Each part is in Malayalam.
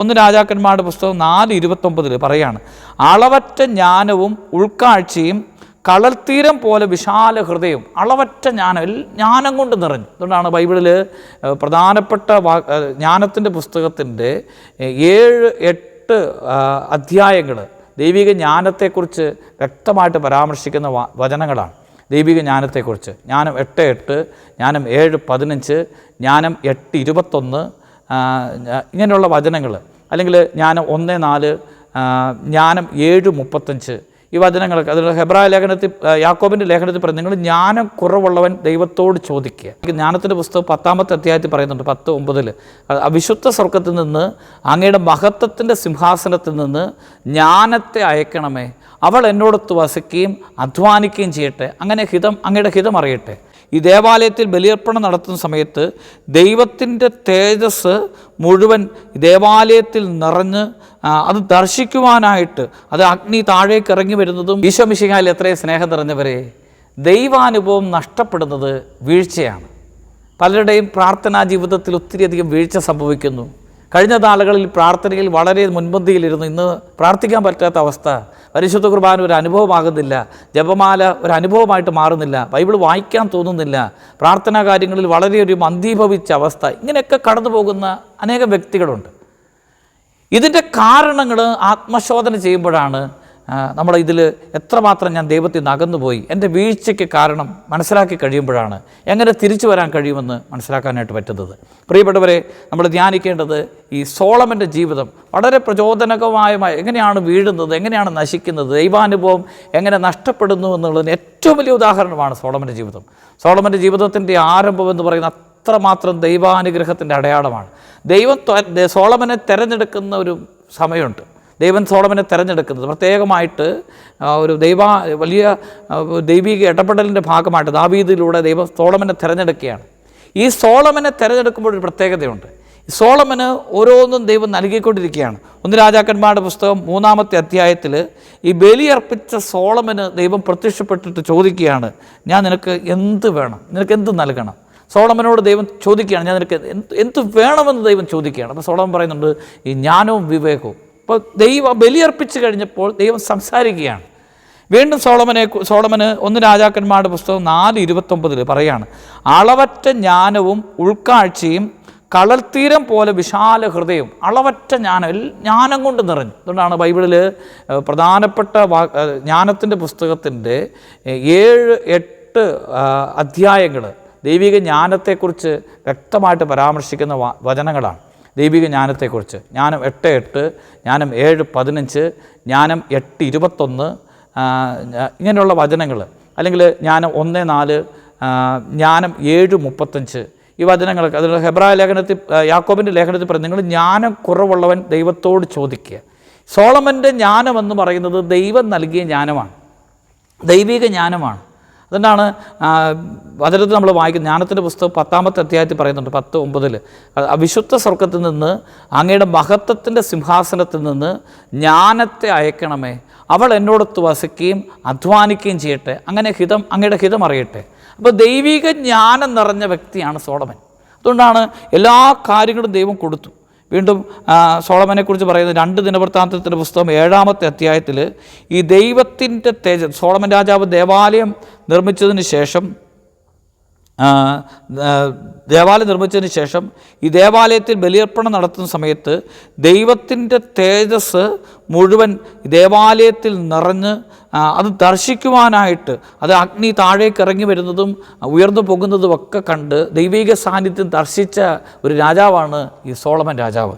ഒന്ന് രാജാക്കന്മാരുടെ പുസ്തകം നാല് ഇരുപത്തൊമ്പതിൽ പറയാണ് അളവറ്റ ജ്ഞാനവും ഉൾക്കാഴ്ചയും കളർത്തീരം പോലെ വിശാല ഹൃദയം അളവറ്റ ജ്ഞാനം ജ്ഞാനം കൊണ്ട് നിറഞ്ഞു. അതുകൊണ്ടാണ് ബൈബിളിൽ പ്രധാനപ്പെട്ട പ്രധാനപ്പെട്ട ജ്ഞാനത്തിന്റെ പുസ്തകത്തിന്റെ ഏഴ് എട്ട് അധ്യായങ്ങൾ ദൈവിക ജ്ഞാനത്തെക്കുറിച്ച് വ്യക്തമായിട്ട് പരാമർശിക്കുന്ന വചനങ്ങളാണ്. ദൈവിക ജ്ഞാനത്തെക്കുറിച്ച്. ജ്ഞാനം എട്ട് എട്ട് ജ്ഞാനം ഏഴ് പതിനഞ്ച് ജ്ഞാനം എട്ട് ഇരുപത്തൊന്ന് ഇങ്ങനെയുള്ള വചനങ്ങൾ അല്ലെങ്കിൽ ജ്ഞാനം ഒന്ന് നാല് ജ്ഞാനം ഏഴ് മുപ്പത്തഞ്ച്. ഈ വചനങ്ങളൊക്കെ അതിൽ ഹെബ്രായ ലേഖനത്തിൽ യാക്കോബിന്റെ ലേഖനത്തിൽ പറയുന്നത് നിങ്ങൾ ജ്ഞാനം കുറവുള്ളവൻ ദൈവത്തോട് ചോദിക്കുക. ജ്ഞാനത്തിന്റെ പുസ്തകം പത്താമത്തെ അധ്യായത്തിൽ പറയുന്നുണ്ട് പത്ത് ഒമ്പതിൽ. വിശുദ്ധ സ്വർഗത്തിൽ നിന്ന് അങ്ങയുടെ മഹത്വത്തിന്റെ സിംഹാസനത്തിൽ നിന്ന് ജ്ഞാനത്തെ അയക്കണമേ. അവൾ എന്നോടൊത്ത് വസിക്കുകയും അധ്വാനിക്കുകയും ചെയ്യട്ടെ. അങ്ങനെ ഹിതം അങ്ങയുടെ ഹിതം അറിയട്ടെ. ഈ ദേവാലയത്തിൽ ബലിയർപ്പണം നടത്തുന്ന സമയത്ത് ദൈവത്തിന്റെ തേജസ് മുഴുവൻ ദേവാലയത്തിൽ നിറഞ്ഞ് അത് ദർശിക്കുവാനായിട്ട് അത് അഗ്നി താഴേക്ക് ഇറങ്ങി വരുന്നതും ഈശോമിശിഹാൽ എത്രയും സ്നേഹം നിറഞ്ഞവരെ ദൈവാനുഭവം നഷ്ടപ്പെടുന്നത് വീഴ്ചയാണ്. പലരുടെയും പ്രാർത്ഥനാ ജീവിതത്തിൽ ഒത്തിരിയധികം വീഴ്ച സംഭവിക്കുന്നു. കഴിഞ്ഞ നാളുകളിൽ പ്രാർത്ഥനയിൽ വളരെ മുൻപന്തിയിലിരുന്നു. ഇന്ന് പ്രാർത്ഥിക്കാൻ പറ്റാത്ത അവസ്ഥ. പരിശുദ്ധ കുർബാന ഒരു അനുഭവമാകുന്നില്ല. ജപമാല ഒരു അനുഭവമായിട്ട് മാറുന്നില്ല. ബൈബിൾ വായിക്കാൻ തോന്നുന്നില്ല. പ്രാർത്ഥനാ കാര്യങ്ങളിൽ വളരെ ഒരു മന്ദീഭവിച്ച അവസ്ഥ. ഇങ്ങനെയൊക്കെ കടന്നു പോകുന്ന അനേകം വ്യക്തികളുണ്ട്. ഇതിന്റെ കാരണങ്ങൾ ആത്മശോധന ചെയ്യുമ്പോഴാണ് നമ്മൾ ഇതിൽ എത്രമാത്രം ഞാൻ ദൈവത്തിൽ നിന്ന് അകന്നുപോയി എന്റെ വീഴ്ചയ്ക്ക് കാരണം മനസ്സിലാക്കി കഴിയുമ്പോഴാണ് എങ്ങനെ തിരിച്ചു വരാൻ കഴിയുമെന്ന് മനസ്സിലാക്കാനായിട്ട് പറ്റുന്നത്. പ്രിയപ്പെട്ടവരെ നമ്മൾ ധ്യാനിക്കേണ്ടത് ഈ സോളമന്റെ ജീവിതം വളരെ പ്രചോദനകമായ എങ്ങനെയാണ് വീഴുന്നത് എങ്ങനെയാണ് നശിക്കുന്നത് ദൈവാനുഭവം എങ്ങനെ നഷ്ടപ്പെടുന്നു എന്നുള്ളതിന് ഏറ്റവും വലിയ ഉദാഹരണമാണ് സോളമന്റെ ജീവിതം. സോളമന്റെ ജീവിതത്തിന്റെ ആരംഭം എന്ന് പറയുന്ന അത്രമാത്രം ദൈവാനുഗ്രഹത്തിന്റെ അടയാളമാണ്. ദൈവം സോളമനെ തിരഞ്ഞെടുക്കുന്ന ഒരു സമയമുണ്ട്. ദൈവം സോളമനെ തിരഞ്ഞെടുക്കുന്നത്. പ്രത്യേകമായിട്ട് ഒരു ദൈവ വലിയ ദൈവിക ഇടപെടലിന്റെ ഭാഗമായിട്ട് ദാവീദിലൂടെ ദൈവം സോളമനെ തിരഞ്ഞെടുക്കുകയാണ്. ഈ സോളമനെ തിരഞ്ഞെടുക്കുമ്പോൾ ഒരു പ്രത്യേകതയുണ്ട്. സോളമന് ഓരോന്നും ദൈവം നൽകിക്കൊണ്ടിരിക്കുകയാണ്. ഒന്ന് രാജാക്കന്മാരുടെ പുസ്തകം മൂന്നാമത്തെ അധ്യായത്തിൽ ഈ ബലിയർപ്പിച്ച സോളമന് ദൈവം പ്രത്യക്ഷപ്പെട്ടിട്ട് ചോദിക്കുകയാണ് ഞാൻ നിനക്ക് എന്ത് വേണം? നിനക്ക് എന്ത് നൽകണം? സോളമനോട് ദൈവം ചോദിക്കുകയാണ് ഞാൻ നിനക്ക് എന്ത് എന്ത് വേണമെന്ന് ദൈവം ചോദിക്കുകയാണ്? അപ്പോൾ സോളമൻ പറയുന്നുണ്ട് ഈ ജ്ഞാനവും വിവേകവും അപ്പോൾ ദൈവം ബലിയർപ്പിച്ച് കഴിഞ്ഞപ്പോൾ ദൈവം സംസാരിക്കുകയാണ്. വീണ്ടും സോളമനെ സോളമന് ഒന്ന് രാജാക്കന്മാരുടെ പുസ്തകം നാല് ഇരുപത്തൊമ്പതിൽ പറയാണ് അളവറ്റ ജ്ഞാനവും ഉൾക്കാഴ്ചയും കടൽത്തീരം പോലെ വിശാല ഹൃദയം അളവറ്റ ജ്ഞാനം ജ്ഞാനം കൊണ്ട് നിറഞ്ഞു. അതുകൊണ്ടാണ് ബൈബിളിൽ പ്രധാനപ്പെട്ട പ്രധാനപ്പെട്ട ജ്ഞാനത്തിന്റെ പുസ്തകത്തിന്റെ ഏഴ് എട്ട് അധ്യായങ്ങൾ ദൈവിക ജ്ഞാനത്തെക്കുറിച്ച് വ്യക്തമായിട്ട് പരാമർശിക്കുന്ന വചനങ്ങളാണ്. ദൈവിക ജ്ഞാനത്തെക്കുറിച്ച്. ജ്ഞാനം എട്ട് എട്ട് ജ്ഞാനം ഏഴ് പതിനഞ്ച് ജ്ഞാനം എട്ട് ഇരുപത്തൊന്ന് ഇങ്ങനെയുള്ള വചനങ്ങൾ അല്ലെങ്കിൽ ജ്ഞാനം ഒന്ന് നാല് ജ്ഞാനം ഏഴ് മുപ്പത്തഞ്ച്. ഈ വചനങ്ങളൊക്കെ അതിൽ ഹെബ്രായ ലേഖനത്തിൽ യാക്കോബിന്റെ ലേഖനത്തിൽ പറയും നിങ്ങൾ ജ്ഞാനം കുറവുള്ളവൻ ദൈവത്തോട് ചോദിക്കുക. സോളമന്റെ ജ്ഞാനം എന്ന് പറയുന്നത് ദൈവം നൽകിയ ജ്ഞാനമാണ്. ദൈവിക ജ്ഞാനമാണ്. അതുകൊണ്ടാണ് വചനത്തിൽ നമ്മൾ വായിക്കുന്നത് ജ്ഞാനത്തിന്റെ പുസ്തകം പത്താമത്തെ അധ്യായത്തിൽ പറയുന്നുണ്ട് പത്ത് ഒമ്പതിൽ അവിശുദ്ധ സ്വർഗത്തിൽ നിന്ന് അങ്ങയുടെ മഹത്വത്തിന്റെ സിംഹാസനത്തിൽ നിന്ന് ജ്ഞാനത്തെ അയക്കണമേ. അവൾ എന്നോടൊത്ത് വസിക്കുകയും അധ്വാനിക്കുകയും ചെയ്യട്ടെ. അങ്ങനെ ഹിതം അങ്ങയുടെ ഹിതം അറിയട്ടെ. അപ്പോൾ ദൈവിക ജ്ഞാനം നിറഞ്ഞ വ്യക്തിയാണ് സോളമൻ അതുകൊണ്ടാണ് എല്ലാ കാര്യങ്ങളും ദൈവം കൊടുത്തു. വീണ്ടും സോളമനെക്കുറിച്ച് പറയുന്നത് രണ്ട് ദിനവൃത്താന്തത്തിന്റെ പുസ്തകം ഏഴാമത്തെ അധ്യായത്തിൽ ഈ ദൈവത്തിന്റെ തേജ സോളമൻ രാജാവ് ദേവാലയം നിർമ്മിച്ചതിന് ശേഷം ദേവാലയം നിർമ്മിച്ചതിന് ശേഷം ഈ ദേവാലയത്തിൽ ബലിയർപ്പണം നടത്തുന്ന സമയത്ത് ദൈവത്തിന്റെ തേജസ് മുഴുവൻ ദേവാലയത്തിൽ നിറഞ്ഞ് അത് ദർശിക്കുവാനായിട്ട് അത് അഗ്നി താഴേക്ക് ഇറങ്ങി വരുന്നതും ഉയർന്നു പോകുന്നതും ഒക്കെ കണ്ട് ദൈവിക സാന്നിധ്യം ദർശിച്ച ഒരു രാജാവാണ് ഈ സോളമൻ രാജാവ്.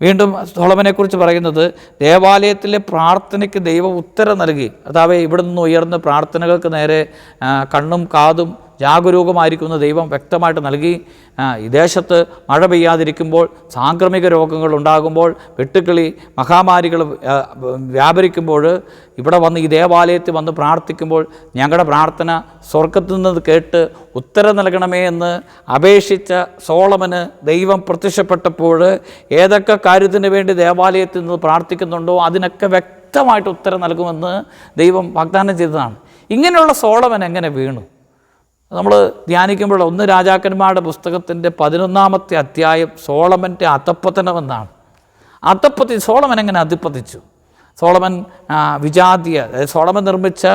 വീണ്ടും സോളമനെക്കുറിച്ച് പറയുന്നത് ദേവാലയത്തിലെ പ്രാർത്ഥനയ്ക്ക് ദൈവം ഉത്തരം നൽകി. അതാവേ ഇവിടെ നിന്ന് ഉയർന്ന പ്രാർത്ഥനകൾക്ക് നേരെ കണ്ണും കാതും ജാഗരൂകമായിരിക്കുന്ന ദൈവം വ്യക്തമായിട്ട് നൽകി. ഈ ദേശത്ത് മഴ പെയ്യാതിരിക്കുമ്പോൾ സാംക്രമിക രോഗങ്ങൾ ഉണ്ടാകുമ്പോൾ വെട്ടുക്കിളി മഹാമാരികൾ വ്യാപരിക്കുമ്പോൾ ഇവിടെ വന്ന് ഈ ദേവാലയത്തിൽ വന്ന് പ്രാർത്ഥിക്കുമ്പോൾ ഞങ്ങളുടെ പ്രാർത്ഥന സ്വർഗത്തിൽ നിന്ന് കേട്ട് ഉത്തരം നൽകണമേ എന്ന് അപേക്ഷിച്ച സോളമന് ദൈവം പ്രത്യക്ഷപ്പെട്ടപ്പോൾ ഏതൊക്കെ കാര്യത്തിന് വേണ്ടി ദേവാലയത്തിൽ നിന്ന് പ്രാർത്ഥിക്കുന്നുണ്ടോ അതിനൊക്കെ വ്യക്തമായിട്ട് ഉത്തരം നൽകുമെന്ന് ദൈവം വാഗ്ദാനം ചെയ്തതാണ്. ഇങ്ങനെയുള്ള സോളമൻ എങ്ങനെ വീണു? നമ്മൾ ധ്യാനിക്കുമ്പോൾ ഒന്ന് രാജാക്കന്മാരുടെ പുസ്തകത്തിന്റെ പതിനൊന്നാമത്തെ അധ്യായം സോളമന്റെ അധപ്പതനമെന്നാണ്. അധപ്പതി സോളമൻ എങ്ങനെ അധിപ്പതിച്ചു സോളമൻ വിജാതിയ സോളമൻ നിർമ്മിച്ച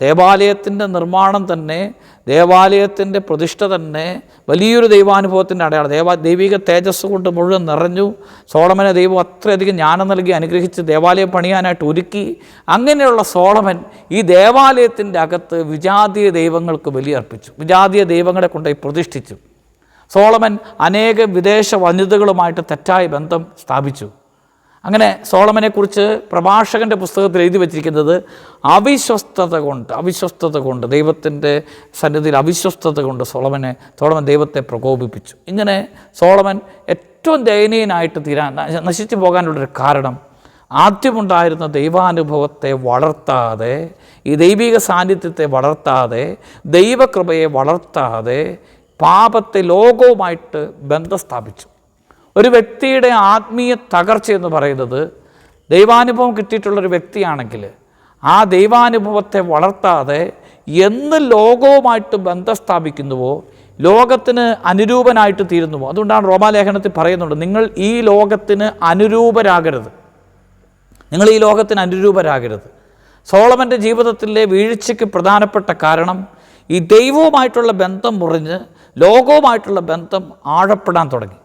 ദേവാലയത്തിന്റെ നിർമ്മാണം തന്നെ ദേവാലയത്തിന്റെ പ്രതിഷ്ഠ തന്നെ വലിയൊരു ദൈവാനുഭവത്തിന്റെ അടയാളം. ദേവ ദൈവിക തേജസ് കൊണ്ട് മുഴുവൻ നിറഞ്ഞു സോളമനെ ദൈവം അത്രയധികം ജ്ഞാനം നൽകി അനുഗ്രഹിച്ച് ദേവാലയം പണിയാനായിട്ട് ഒരുക്കി. അങ്ങനെയുള്ള സോളമൻ ഈ ദേവാലയത്തിന്റെ അകത്ത് വിജാതീയ ദൈവങ്ങൾക്ക് ബലിയർപ്പിച്ചു. വിജാതീയ ദൈവങ്ങളെ കൊണ്ടുപോയി പ്രതിഷ്ഠിച്ചു. സോളമൻ അനേക വിദേശ വനിതകളുമായിട്ട് തെറ്റായ ബന്ധം സ്ഥാപിച്ചു. അങ്ങനെ സോളമനെക്കുറിച്ച് പ്രഭാഷകന്റെ പുസ്തകത്തിൽ എഴുതി വച്ചിരിക്കുന്നത് അവിശ്വസ്തത കൊണ്ട് അവിശ്വസ്തത കൊണ്ട് ദൈവത്തിന്റെ സന്നിധിയിൽ അവിശ്വസ്തത കൊണ്ട് സോളമനെ സോളമൻ ദൈവത്തെ പ്രകോപിപ്പിച്ചു. ഇങ്ങനെ സോളമൻ ഏറ്റവും ദയനീയനായിട്ട് തീരാൻ നശിച്ചു പോകാനുള്ളൊരു കാരണം ആദ്യമുണ്ടായിരുന്ന ദൈവാനുഭവത്തെ വളർത്താതെ ഈ ദൈവിക സാന്നിധ്യത്തെ വളർത്താതെ ദൈവകൃപയെ വളർത്താതെ പാപത്തെ ലോകവുമായിട്ട് ബന്ധം സ്ഥാപിച്ചു. ഒരു വ്യക്തിയുടെ ആത്മീയ തകർച്ച എന്ന് പറയുന്നത് ദൈവാനുഭവം കിട്ടിയിട്ടുള്ളൊരു വ്യക്തിയാണെങ്കിൽ ആ ദൈവാനുഭവത്തെ വളർത്താതെ എന്ന് ലോകവുമായിട്ട് ബന്ധം സ്ഥാപിക്കുന്നുവോ ലോകത്തിന് അനുരൂപനായിട്ട് തീരുന്നുവോ? അതുകൊണ്ടാണ് റോമാലേഖനത്തിൽ പറയുന്നുണ്ട് നിങ്ങൾ ഈ ലോകത്തിന് അനുരൂപരാകരുത്. നിങ്ങൾ ഈ ലോകത്തിന് അനുരൂപരാകരുത്. സോളമന്റെ ജീവിതത്തിലെ വീഴ്ചയ്ക്ക് പ്രധാനപ്പെട്ട കാരണം ഈ ദൈവവുമായിട്ടുള്ള ബന്ധം മുറിഞ്ഞ് ലോകവുമായിട്ടുള്ള ബന്ധം ആഴപ്പെടാൻ തുടങ്ങി.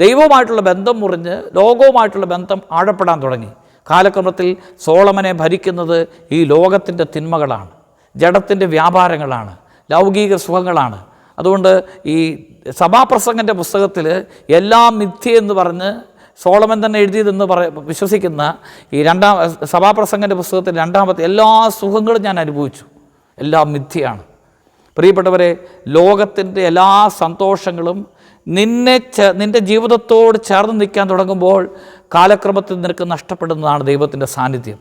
ദൈവവുമായിട്ടുള്ള ബന്ധം മുറിഞ്ഞ് ലോകവുമായിട്ടുള്ള ബന്ധം ആഴപ്പെടാൻ തുടങ്ങി. കാലക്രമത്തിൽ സോളമനെ ഭരിക്കുന്നത് ഈ ലോകത്തിന്റെ തിന്മകളാണ്. ജഡത്തിന്റെ വ്യാപാരങ്ങളാണ്. ലൗകിക സുഖങ്ങളാണ്. അതുകൊണ്ട് ഈ സഭാപ്രസംഗന്റെ പുസ്തകത്തിൽ എല്ലാം മിഥ്യ എന്ന് പറഞ്ഞ് സോളമൻ തന്നെ എഴുതിയതെന്ന് പറ വിശ്വസിക്കുന്ന ഈ രണ്ടാം സഭാപ്രസംഗന്റെ പുസ്തകത്തിൽ രണ്ടാമത്തെ എല്ലാ സുഖങ്ങളും ഞാൻ അനുഭവിച്ചു. എല്ലാം മിഥ്യയാണ്. പ്രിയപ്പെട്ടവരെ ലോകത്തിന്റെ എല്ലാ സന്തോഷങ്ങളും നിന്നെ നിന്റെ ജീവിതത്തോട് ചേർന്ന് നിൽക്കാൻ തുടങ്ങുമ്പോൾ കാലക്രമത്തിൽ നിനക്ക് നഷ്ടപ്പെടുന്നതാണ് ദൈവത്തിന്റെ സാന്നിധ്യം.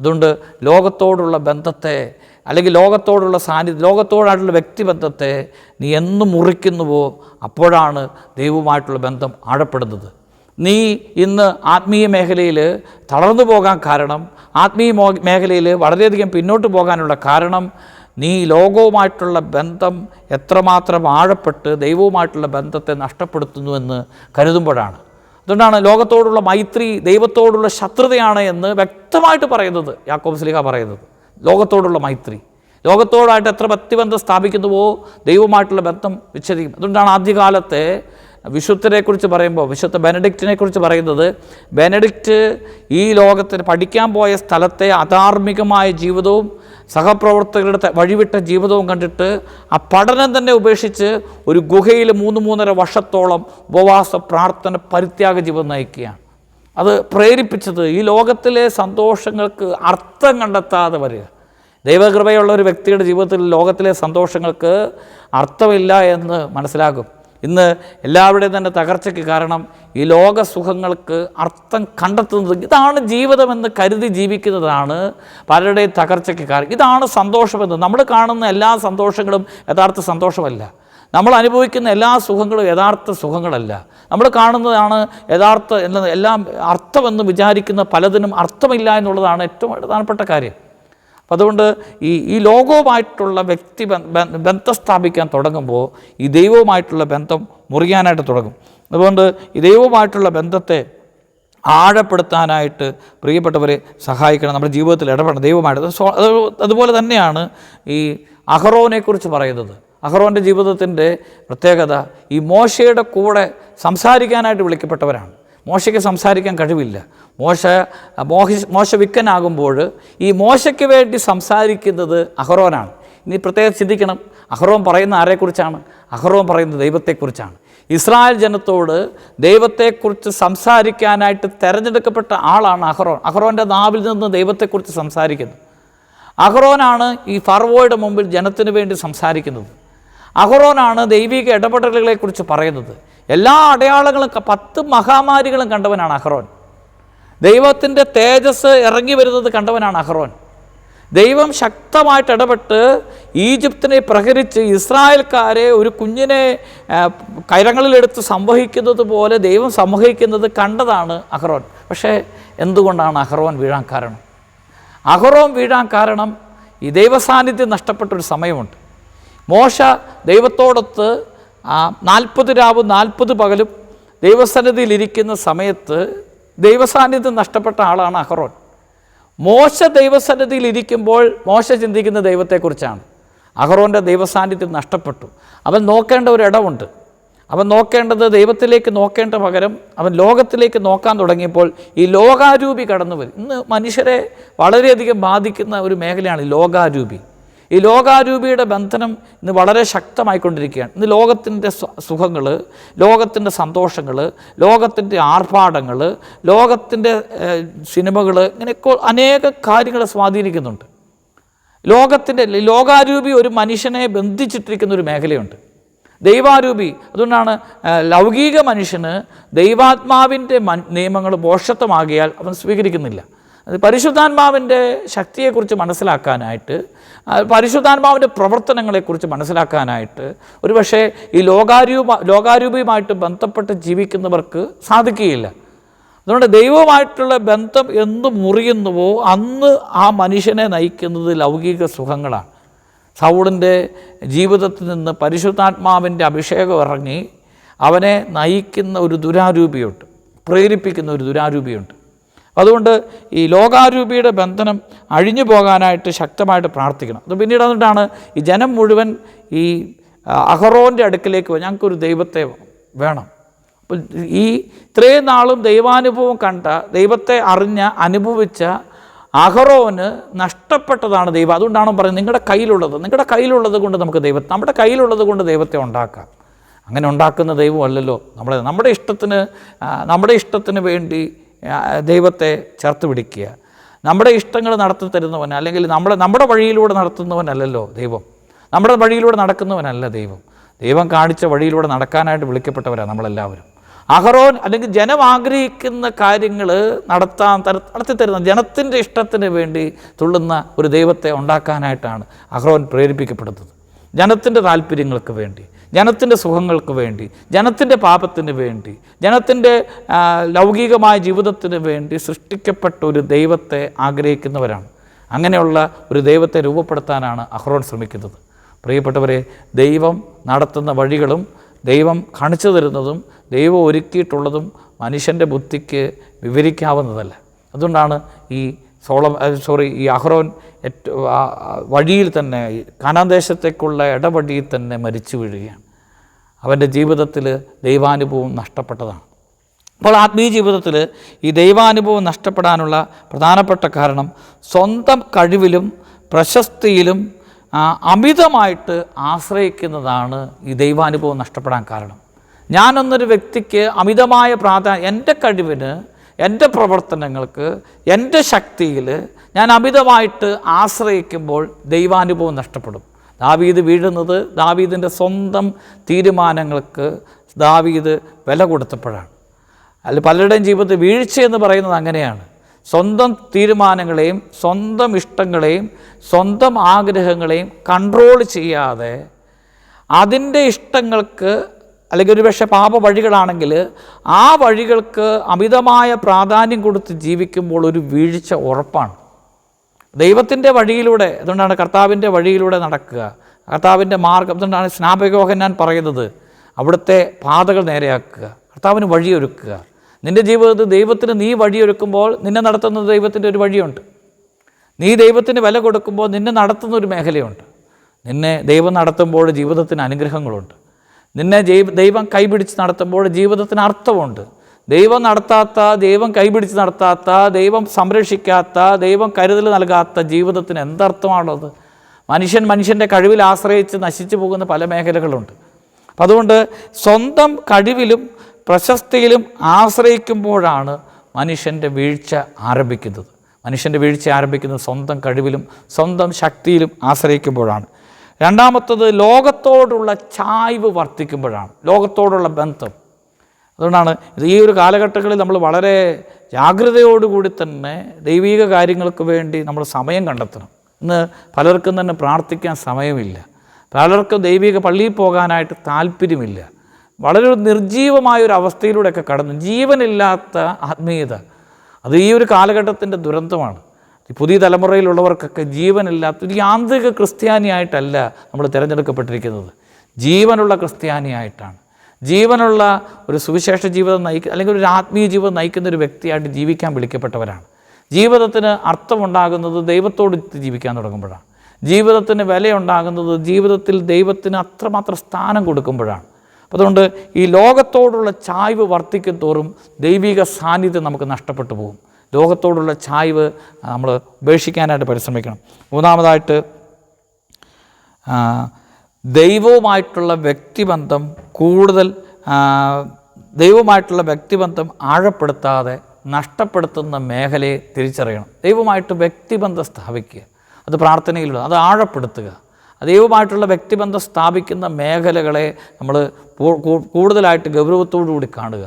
അതുകൊണ്ട് ലോകത്തോടുള്ള ബന്ധത്തെ അല്ലെങ്കിൽ ലോകത്തോടുള്ള സാന്നിധ്യം ലോകത്തോടായിട്ടുള്ള വ്യക്തിബന്ധത്തെ നീ എന്ന് മുറിക്കുന്നുവോ അപ്പോഴാണ് ദൈവവുമായിട്ടുള്ള ബന്ധം ആഴപ്പെടുന്നത്. നീ ഇന്ന് ആത്മീയ മേഖലയിൽ തളർന്നു പോകാൻ കാരണം ആത്മീയ മേഖലയിൽ വളരെയധികം പിന്നോട്ട് പോകാനുള്ള കാരണം നീ ലോകവുമായിട്ടുള്ള ബന്ധം എത്രമാത്രം ആഴപ്പെട്ട് ദൈവവുമായിട്ടുള്ള ബന്ധത്തെ നഷ്ടപ്പെടുത്തുന്നുവെന്ന് കരുതുമ്പോഴാണ്. അതുകൊണ്ടാണ് ലോകത്തോടുള്ള മൈത്രി ദൈവത്തോടുള്ള ശത്രുതയാണ് എന്ന് വ്യക്തമായിട്ട് പറയുന്നത് യാക്കോബ് സ്ലിഹ പറയുന്നത്. ലോകത്തോടുള്ള മൈത്രി. ലോകത്തോടായിട്ട് എത്ര ഭക്തിബന്ധം സ്ഥാപിക്കുന്നുവോ ദൈവമായിട്ടുള്ള ബന്ധം വിച്ഛേദിക്കും. അതുകൊണ്ടാണ് ആദ്യകാലത്തെ വിശുദ്ധരെക്കുറിച്ച് പറയുമ്പോൾ വിശുദ്ധ ബെനഡിക്റ്റിനെ കുറിച്ച് പറയുന്നത് ബെനഡിക്റ്റ് ഈ ലോകത്തിന് പഠിക്കാൻ പോയ സ്ഥലത്തെ അധാർമികമായ ജീവിതവും സഹപ്രവർത്തകരുടെ വഴിവിട്ട ജീവിതവും കണ്ടിട്ട് ആ പഠനം തന്നെ ഉപേക്ഷിച്ച് ഒരു ഗുഹയിൽ മൂന്ന് മൂന്നര വർഷത്തോളം ഉപവാസ പ്രാർത്ഥന പരിത്യാഗ ജീവിതം നയിക്കുകയാണ്. അത് പ്രേരിപ്പിച്ചത് ഈ ലോകത്തിലെ സന്തോഷങ്ങൾക്ക് അർത്ഥം കണ്ടെത്താതെ വരിക. ദൈവകൃപയുള്ള ഒരു വ്യക്തിയുടെ ജീവിതത്തിൽ ലോകത്തിലെ സന്തോഷങ്ങൾക്ക് അർത്ഥമില്ല എന്ന് മനസ്സിലാകും. ഇന്ന് എല്ലാവരുടെയും തന്നെ തകർച്ചയ്ക്ക് കാരണം ഈ ലോക സുഖങ്ങൾക്ക് അർത്ഥം കണ്ടെത്തുന്നത് ഇതാണ് ജീവിതമെന്ന് കരുതി ജീവിക്കുന്നതാണ് പലരുടെയും തകർച്ചയ്ക്ക് കാരണം. ഇതാണ് സന്തോഷമെന്ന്. നമ്മൾ കാണുന്ന എല്ലാ സന്തോഷങ്ങളും യഥാർത്ഥ സന്തോഷമല്ല. നമ്മൾ അനുഭവിക്കുന്ന എല്ലാ സുഖങ്ങളും യഥാർത്ഥ സുഖങ്ങളല്ല. നമ്മൾ കാണുന്നതാണ് യഥാർത്ഥ എല്ലാം അർത്ഥമെന്ന് വിചാരിക്കുന്ന പലതിനും അർത്ഥമില്ല എന്നുള്ളതാണ് ഏറ്റവും പ്രധാനപ്പെട്ട കാര്യം. അതുകൊണ്ട് ഈ ഈ ലോകവുമായിട്ടുള്ള വ്യക്തി ബന്ധം സ്ഥാപിക്കാൻ തുടങ്ങുമ്പോൾ ഈ ദൈവവുമായിട്ടുള്ള ബന്ധം മുറിയാനായിട്ട് തുടങ്ങും. അതുകൊണ്ട് ഈ ദൈവവുമായിട്ടുള്ള ബന്ധത്തെ ആഴപ്പെടുത്താനായിട്ട് പ്രിയപ്പെട്ടവരെ സഹായിക്കണം. നമ്മുടെ ജീവിതത്തിൽ ഇടപെടണം ദൈവമായിട്ട് അത് അത് അതുപോലെ തന്നെയാണ് ഈ അഹറോനെക്കുറിച്ച് പറയുന്നത്. അഹറോന്റെ ജീവിതത്തിന്റെ പ്രത്യേകത ഈ മോശയുടെ കൂടെ സംസാരിക്കാനായിട്ട് വിളിക്കപ്പെട്ടവരാണ്. മോശയ്ക്ക് സംസാരിക്കാൻ കഴിവില്ല. മോശ മോഹി മോശ വിക്കനാകുമ്പോൾ ഈ മോശയ്ക്ക് വേണ്ടി സംസാരിക്കുന്നത് അഹ്റോനാണ് ഇനി പ്രത്യേകം ചിന്തിക്കണം. അഹ്റോൻ പറയുന്ന ആരെക്കുറിച്ചാണ്? അഹ്റോൻ പറയുന്നത് ദൈവത്തെക്കുറിച്ചാണ്. ഇസ്രായേൽ ജനത്തോട് ദൈവത്തെക്കുറിച്ച് സംസാരിക്കാനായിട്ട് തിരഞ്ഞെടുക്കപ്പെട്ട ആളാണ് അഹ്റോൻ അഹ്റോന്റെ നാവിൽ നിന്ന് ദൈവത്തെക്കുറിച്ച് സംസാരിക്കുന്നത് അഹ്റോനാണ് ഈ ഫർവോയുടെ മുമ്പിൽ ജനത്തിന് വേണ്ടി സംസാരിക്കുന്നത്. അഹ്റോനാണ് ദൈവിക ഇടപെടലുകളെക്കുറിച്ച് പറയുന്നത്. എല്ലാ അടയാളങ്ങളും പത്ത് മഹാമാരികളും കണ്ടവനാണ് അഹറോൻ ദൈവത്തിന്റെ തേജസ് ഇറങ്ങി വരുന്നത് കണ്ടവനാണ് അഹ്റോൻ. ദൈവം ശക്തമായിട്ട് ഇടപെട്ട് ഈജിപ്തിനെ പ്രഹരിച്ച് ഇസ്രായേൽക്കാരെ ഒരു കുഞ്ഞിനെ കരങ്ങളിലെടുത്ത് സംവഹിക്കുന്നത് പോലെ ദൈവം സംവഹിക്കുന്നത് കണ്ടതാണ് അഹ്റോൻ. പക്ഷേ എന്തുകൊണ്ടാണ് അഹ്റോൻ വീഴാൻ കാരണം? അഹ്റോൻ വീഴാൻ കാരണം ഈ ദൈവസാന്നിധ്യം നഷ്ടപ്പെട്ടൊരു സമയമുണ്ട്. മോശ ദൈവത്തോടൊത്ത് നാൽപ്പത് രാവും നാൽപ്പത് പകലും ദൈവസന്നിധിയിലിരിക്കുന്ന സമയത്ത് ദൈവസാന്നിധ്യം നഷ്ടപ്പെട്ട ആളാണ് അഹറോൻ. മോശ ദൈവസന്നിധിയിൽ ഇരിക്കുമ്പോൾ മോശ ചിന്തിക്കുന്ന ദൈവത്തെക്കുറിച്ചാണ്. അഹറോന്റെ ദൈവസാന്നിധ്യം നഷ്ടപ്പെട്ടു. അവൻ നോക്കേണ്ട ഒരു ഇടമുണ്ട്. അവൻ നോക്കേണ്ടത് ദൈവത്തിലേക്ക് നോക്കേണ്ട പകരം അവൻ ലോകത്തിലേക്ക് നോക്കാൻ തുടങ്ങിയപ്പോൾ ഈ ലോകാരൂപി കടന്നു വരും ഇന്ന് മനുഷ്യരെ വളരെയധികം ബാധിക്കുന്ന ഒരു മേഖലയാണ് ലോകാരൂപി. ഈ ലോകാരൂപിയുടെ ബന്ധനം ഇന്ന് വളരെ ശക്തമായിക്കൊണ്ടിരിക്കുകയാണ്. ഇന്ന് ലോകത്തിന്റെ സുഖങ്ങൾ ലോകത്തിന്റെ സന്തോഷങ്ങൾ ലോകത്തിന്റെ ആർഭാടങ്ങൾ ലോകത്തിന്റെ സിനിമകൾ ഇങ്ങനെയൊക്കെ അനേക കാര്യങ്ങളെ സ്വാധീനിക്കുന്നുണ്ട്. ലോകത്തിന്റെ ലോകാരൂപി ഒരു മനുഷ്യനെ ബന്ധിച്ചിട്ടിരിക്കുന്ന ഒരു മേഖലയുണ്ട്. ദൈവാരൂപി അതുകൊണ്ടാണ് ലൗകിക മനുഷ്യന് ദൈവാത്മാവിന്റെ നിയമങ്ങൾ ബോഷത്വമാകിയാൽ അവൻ സ്വീകരിക്കുന്നില്ല. അത് പരിശുദ്ധാത്മാവിന്റെ ശക്തിയെക്കുറിച്ച് മനസ്സിലാക്കാനായിട്ട് പരിശുദ്ധാത്മാവിന്റെ പ്രവർത്തനങ്ങളെക്കുറിച്ച് മനസ്സിലാക്കാനായിട്ട് ഒരുപക്ഷെ ഈ ലോകാരൂപ ലോകാരൂപിയുമായിട്ട് ബന്ധപ്പെട്ട് ജീവിക്കുന്നവർക്ക് സാധിക്കുകയില്ല. അതുകൊണ്ട് ദൈവവുമായിട്ടുള്ള ബന്ധം എന്ന് മുറിയുന്നുവോ അന്ന് ആ മനുഷ്യനെ നയിക്കുന്നത് ലൗകിക സുഖങ്ങളാണ്. സൗളിന്റെ ജീവിതത്തിൽ നിന്ന് പരിശുദ്ധാത്മാവിന്റെ അഭിഷേകം ഇറങ്ങി അവനെ നയിക്കുന്ന ഒരു ദുരാരൂപിയുണ്ട് പ്രേരിപ്പിക്കുന്ന ഒരു ദുരാരൂപിയുണ്ട്. അതുകൊണ്ട് ഈ ലോകാരൂപിയുടെ ബന്ധനം അഴിഞ്ഞു പോകാനായിട്ട് ശക്തമായിട്ട് പ്രാർത്ഥിക്കണം. അത് പിന്നീട് വന്നിട്ടാണ് ഈ ജനം മുഴുവൻ ഈ അഹറോന്റെ അടുക്കിലേക്ക്. ഞങ്ങൾക്കൊരു ദൈവത്തെ വേണം. അപ്പോൾ ഈ ഇത്രയും നാളും ദൈവാനുഭവം കണ്ട ദൈവത്തെ അറിഞ്ഞ അനുഭവിച്ച അഹറോന് നഷ്ടപ്പെട്ടതാണ് ദൈവം. അതുകൊണ്ടാണ് പറയുന്നത് നിങ്ങളുടെ കയ്യിലുള്ളത് നിങ്ങളുടെ കയ്യിലുള്ളത് കൊണ്ട് നമുക്ക് ദൈവം നമ്മുടെ കയ്യിലുള്ളത് കൊണ്ട് ദൈവത്തെ ഉണ്ടാക്കാം. അങ്ങനെ ഉണ്ടാക്കുന്ന ദൈവമല്ലല്ലോ നമ്മളെ. നമ്മുടെ ഇഷ്ടത്തിന് നമ്മുടെ ഇഷ്ടത്തിന് വേണ്ടി ദൈവത്തെ ചേർത്ത് പിടിക്കുക. നമ്മുടെ ഇഷ്ടങ്ങൾ നടത്തി തരുന്നവൻ അല്ലെങ്കിൽ നമ്മുടെ നമ്മുടെ വഴിയിലൂടെ നടത്തുന്നവനല്ലല്ലോ ദൈവം. നമ്മുടെ വഴിയിലൂടെ നടക്കുന്നവനല്ല ദൈവം. ദൈവം കാണിച്ച വഴിയിലൂടെ നടക്കാനായിട്ട് വിളിക്കപ്പെട്ടവരാണ് നമ്മളെല്ലാവരും. അഹറോൻ അല്ലെങ്കിൽ ജനം ആഗ്രഹിക്കുന്ന കാര്യങ്ങൾ നടത്താൻ തര നടത്തി തരുന്ന ജനത്തിന്റെ ഇഷ്ടത്തിന് വേണ്ടി തുള്ളുന്ന ഒരു ദൈവത്തെ ഉണ്ടാക്കാനായിട്ടാണ് അഹ്റോൻ പ്രേരിപ്പിക്കപ്പെടുന്നത്. ജനത്തിന്റെ താല്പര്യങ്ങൾക്ക് വേണ്ടി. ജനത്തിന്റെ സുഖങ്ങൾക്ക് വേണ്ടി ജനത്തിന്റെ പാപത്തിന് വേണ്ടി ജനത്തിന്റെ ലൗകികമായ ജീവിതത്തിന് വേണ്ടി സൃഷ്ടിക്കപ്പെട്ട ഒരു ദൈവത്തെ ആഗ്രഹിക്കുന്നവരാണ്. അങ്ങനെയുള്ള ഒരു ദൈവത്തെ രൂപപ്പെടുത്താനാണ് അഹ്റോൻ ശ്രമിക്കുന്നത്. പ്രിയപ്പെട്ടവരെ ദൈവം നടത്തുന്ന വഴികളും ദൈവം കാണിച്ചു തരുന്നതും ദൈവം ഒരുക്കിയിട്ടുള്ളതും മനുഷ്യന്റെ ബുദ്ധിക്ക് വിവരിക്കാവുന്നതല്ല. അതുകൊണ്ടാണ് ഈ സോളം സോറി ഈ അഹ്റോൻ വഴിയിൽ തന്നെ ഈ കാനാൻ ദേശത്തേക്കുള്ള ഇടവഴിയിൽ തന്നെ മരിച്ചു വീഴുകയാണ്. അവന്റെ ജീവിതത്തിൽ ദൈവാനുഭവം നഷ്ടപ്പെട്ടതാണ്. അപ്പോൾ ആത്മീയ ജീവിതത്തിൽ ഈ ദൈവാനുഭവം നഷ്ടപ്പെടാനുള്ള പ്രധാനപ്പെട്ട കാരണം സ്വന്തം കഴിവിലും പ്രശസ്തിയിലും അമിതമായിട്ട് ആശ്രയിക്കുന്നതാണ് ഈ ദൈവാനുഭവം നഷ്ടപ്പെടാൻ കാരണം. ഞാനൊന്നൊരു വ്യക്തിക്ക് അമിതമായ പ്രാധാന്യം എന്റെ കഴിവിന് എന്റെ പ്രവർത്തനങ്ങൾക്ക് എന്റെ ശക്തിയിൽ ഞാൻ അമിതമായിട്ട് ആശ്രയിക്കുമ്പോൾ ദൈവാനുഭവം നഷ്ടപ്പെടും. ദാവീദ് വീഴുന്നത് ദാവീദിന്റെ സ്വന്തം തീരുമാനങ്ങൾക്ക് ദാവീദ് വില കൊടുത്തപ്പോഴാണ്. അല്ല പലരുടെയും ജീവിതത്തിൽ വീഴ്ച എന്ന് പറയുന്നത് അങ്ങനെയാണ്. സ്വന്തം തീരുമാനങ്ങളെയും സ്വന്തം ഇഷ്ടങ്ങളെയും സ്വന്തം ആഗ്രഹങ്ങളെയും കൺട്രോൾ ചെയ്യാതെ അതിന്റെ ഇഷ്ടങ്ങൾക്ക് അല്ലെങ്കിൽ ഒരുപക്ഷെ പാപ വഴികളാണെങ്കിൽ ആ വഴികൾക്ക് അമിതമായ പ്രാധാന്യം കൊടുത്ത് ജീവിക്കുമ്പോൾ ഒരു വീഴ്ച ഉറപ്പാണ്. ദൈവത്തിന്റെ വഴിയിലൂടെ അതുകൊണ്ടാണ് കർത്താവിന്റെ വഴിയിലൂടെ നടക്കുക. കർത്താവിന്റെ മാർഗം അതുകൊണ്ടാണ് സ്നാപകോഹൻ ഞാൻ പറയുന്നത്. അവിടുത്തെ പാതകൾ നേരെയാക്കുക. കർത്താവിന് വഴിയൊരുക്കുക. നിന്റെ ജീവിതത്തിൽ ദൈവത്തിന് നീ വഴിയൊരുക്കുമ്പോൾ നിന്നെ നടത്തുന്ന ദൈവത്തിന്റെ ഒരു വഴിയുണ്ട്. നീ ദൈവത്തിന് വില കൊടുക്കുമ്പോൾ നിന്നെ നടത്തുന്ന ഒരു മേഖലയുണ്ട്. നിന്നെ ദൈവം നടത്തുമ്പോൾ ജീവിതത്തിന് അനുഗ്രഹങ്ങളുണ്ട്. നിന്നെ ജൈവ ദൈവം കൈപിടിച്ച് നടത്തുമ്പോൾ ജീവിതത്തിന് അർത്ഥമുണ്ട്. ദൈവം നടത്താത്ത ദൈവം കൈപിടിച്ച് നടത്താത്ത ദൈവം സംരക്ഷിക്കാത്ത ദൈവം കരുതൽ നൽകാത്ത ജീവിതത്തിന് എന്തർത്ഥമാണുള്ളത് മനുഷ്യൻ മനുഷ്യന്റെ കഴിവിൽ ആശ്രയിച്ച് നശിച്ചു പോകുന്ന പല മേഖലകളുണ്ട്. അപ്പം അതുകൊണ്ട് സ്വന്തം കഴിവിലും പ്രശസ്തിയിലും ആശ്രയിക്കുമ്പോഴാണ് മനുഷ്യന്റെ വീഴ്ച ആരംഭിക്കുന്നത്. മനുഷ്യന്റെ വീഴ്ച ആരംഭിക്കുന്നത് സ്വന്തം കഴിവിലും സ്വന്തം ശക്തിയിലും ആശ്രയിക്കുമ്പോഴാണ്. രണ്ടാമത്തത് ലോകത്തോടുള്ള ചായ്വ് വർദ്ധിക്കുമ്പോഴാണ്. ലോകത്തോടുള്ള ബന്ധം. അതുകൊണ്ടാണ് ഈ ഒരു കാലഘട്ടങ്ങളിൽ നമ്മൾ വളരെ ജാഗ്രതയോടുകൂടി തന്നെ ദൈവിക കാര്യങ്ങൾക്ക് വേണ്ടി നമ്മൾ സമയം കണ്ടെത്തണം. ഇന്ന് പലർക്കും തന്നെ പ്രാർത്ഥിക്കാൻ സമയമില്ല. പലർക്കും ദൈവിക പള്ളിയിൽ പോകാനായിട്ട് താല്പര്യമില്ല. വളരെ നിർജീവമായ ഒരു അവസ്ഥയിലൂടെയൊക്കെ കടന്നു. ജീവനില്ലാത്ത ആത്മീയത. അത് ഈ ഒരു കാലഘട്ടത്തിന്റെ ദുരന്തമാണ്. പുതിയ തലമുറയിലുള്ളവർക്കൊക്കെ ജീവനില്ലാത്ത ഒരു യാന്ത്രിക ക്രിസ്ത്യാനിയായിട്ടല്ല നമ്മൾ തിരഞ്ഞെടുക്കപ്പെട്ടിരിക്കുന്നത്. ജീവനുള്ള ക്രിസ്ത്യാനിയായിട്ടാണ്. ജീവനുള്ള ഒരു സുവിശേഷ ജീവിതം നയിക്ക അല്ലെങ്കിൽ ഒരു ആത്മീയ ജീവിതം നയിക്കുന്ന ഒരു വ്യക്തിയായിട്ട് ജീവിക്കാൻ വിളിക്കപ്പെട്ടവരാണ്. ജീവിതത്തിന് അർത്ഥമുണ്ടാകുന്നത് ദൈവത്തോട് ജീവിക്കാൻ തുടങ്ങുമ്പോഴാണ്. ജീവിതത്തിന് വിലയുണ്ടാകുന്നത് ജീവിതത്തിൽ ദൈവത്തിന് അത്രമാത്രം സ്ഥാനം കൊടുക്കുമ്പോഴാണ്. അതുകൊണ്ട് ഈ ലോകത്തോടുള്ള ചായ്വ് വർദ്ധിക്കും തോറും ദൈവിക സാന്നിധ്യം നമുക്ക് നഷ്ടപ്പെട്ടു പോകും. ലോകത്തോടുള്ള ചായ്വ് നമ്മൾ ഉപേക്ഷിക്കാനായിട്ട് പരിശ്രമിക്കണം. മൂന്നാമതായിട്ട് ദൈവവുമായിട്ടുള്ള വ്യക്തിബന്ധം കൂടുതൽ ദൈവമായിട്ടുള്ള വ്യക്തിബന്ധം ആഴപ്പെടുത്താതെ നഷ്ടപ്പെടുത്തുന്ന മേഖലയെ തിരിച്ചറിയണം. ദൈവമായിട്ട് വ്യക്തിബന്ധം സ്ഥാപിക്കുക. അത് പ്രാർത്ഥനയിലുള്ള അത് ആഴപ്പെടുത്തുക. ദൈവമായിട്ടുള്ള വ്യക്തിബന്ധം സ്ഥാപിക്കുന്ന മേഖലകളെ നമ്മൾ കൂടുതലായിട്ട് ഗൗരവത്തോടു കൂടി കാണുക.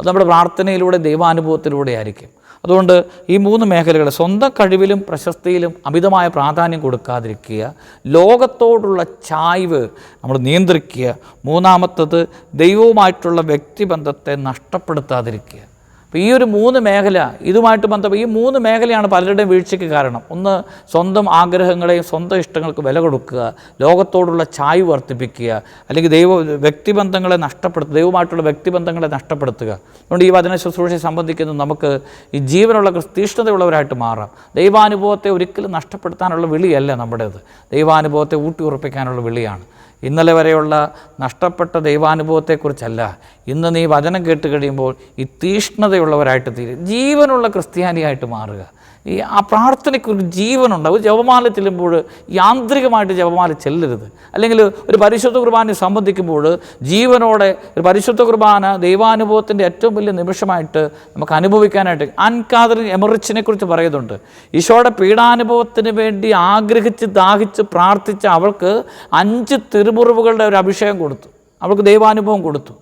അത് നമ്മുടെ പ്രാർത്ഥനയിലൂടെ ദൈവാനുഭവത്തിലൂടെ ആയിരിക്കും. അതുകൊണ്ട് ഈ മൂന്ന് മേഖലകൾ സ്വന്തം കഴിവിലും പ്രശസ്തിയിലും അമിതമായ പ്രാധാന്യം കൊടുക്കാതിരിക്കുക ലോകത്തോടുള്ള ചായ്വ് നമ്മൾ നിയന്ത്രിക്കുക മൂന്നാമത്തത് ദൈവവുമായിട്ടുള്ള വ്യക്തിബന്ധത്തെ നഷ്ടപ്പെടുത്താതിരിക്കുക. അപ്പോൾ ഈ ഒരു മൂന്ന് മേഖല ഇതുമായിട്ട് ബന്ധപ്പെട്ട് ഈ മൂന്ന് മേഖലയാണ് പലരുടെയും വീഴ്ചയ്ക്ക് കാരണം. ഒന്ന് സ്വന്തം ആഗ്രഹങ്ങളെയും സ്വന്തം ഇഷ്ടങ്ങൾക്ക് വില കൊടുക്കുക ലോകത്തോടുള്ള ചായ് വർദ്ധിപ്പിക്കുക അല്ലെങ്കിൽ ദൈവ വ്യക്തിബന്ധങ്ങളെ നഷ്ടപ്പെടുത്തുക ദൈവമായിട്ടുള്ള വ്യക്തിബന്ധങ്ങളെ നഷ്ടപ്പെടുത്തുക. അതുകൊണ്ട് ഈ വചന ശുശ്രൂഷയെ സംബന്ധിക്കുന്ന നമുക്ക് ഈ ജീവനുള്ള തീഷ്ണതയുള്ളവരായിട്ട് മാറാം. ദൈവാനുഭവത്തെ ഒരിക്കലും നഷ്ടപ്പെടുത്താനുള്ള വിളിയല്ല നമ്മുടേത്. ദൈവാനുഭവത്തെ ഊട്ടിയുറപ്പിക്കാനുള്ള വിളിയാണ്. ഇന്നലെ വരെയുള്ള നഷ്ടപ്പെട്ട ദൈവാനുഭവത്തെക്കുറിച്ചല്ല. ഇന്ന് നീ വചനം കേട്ട് കഴിയുമ്പോൾ ഈ തീഷ്ണതയുള്ളവരായിട്ട് തീരും. ജീവനുള്ള ക്രിസ്ത്യാനിയായിട്ട് മാറുക. ഈ ആ പ്രാർത്ഥനയ്ക്ക് ഒരു ജീവനുണ്ട്. ഒരു ജപമാല ചെല്ലുമ്പോൾ യാന്ത്രികമായിട്ട് ജപമാല ചെല്ലരുത്. അല്ലെങ്കിൽ ഒരു പരിശുദ്ധ കുർബാനയെ സംബന്ധിക്കുമ്പോൾ ജീവനോടെ ഒരു പരിശുദ്ധ കുർബാന ദൈവാനുഭവത്തിന്റെ ഏറ്റവും വലിയ നിമിഷമായിട്ട് നമുക്ക് അനുഭവിക്കാനായിട്ട് അൻകാദറിൻ എമറിച്ചിനെ കുറിച്ച് പറയുന്നുണ്ട്. ഈശോയുടെ പീഡാനുഭവത്തിന് വേണ്ടി ആഗ്രഹിച്ച് ദാഹിച്ച് പ്രാർത്ഥിച്ച അവൾക്ക് അഞ്ച് തിരുമുറിവുകളുടെ ഒരു അഭിഷേകം കൊടുത്തു. അവൾക്ക് ദൈവാനുഭവം കൊടുത്തു.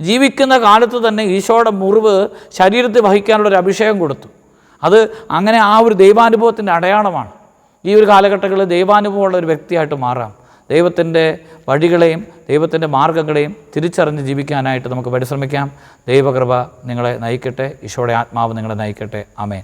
ജീവിക്കുന്ന കാലത്ത് തന്നെ ഈശോയുടെ മുറിവ് ശരീരത്തിൽ വഹിക്കാനുള്ള ഒരു അഭിഷേകം കൊടുത്തു. അത് അങ്ങനെ ആ ഒരു ദൈവാനുഭവത്തിന്റെ അടയാളമാണ്. ഈ ഒരു കാലഘട്ടങ്ങളിൽ ദൈവാനുഭവമുള്ള ഒരു വ്യക്തിയായിട്ട് മാറാം. ദൈവത്തിന്റെ വഴികളെയും ദൈവത്തിന്റെ മാർഗങ്ങളെയും തിരിച്ചറിഞ്ഞ് ജീവിക്കാനായിട്ട് നമുക്ക് പരിശ്രമിക്കാം. ദൈവകൃപ നിങ്ങളെ നയിക്കട്ടെ. ഈശോയുടെ ആത്മാവ് നിങ്ങളെ നയിക്കട്ടെ. അമേൻ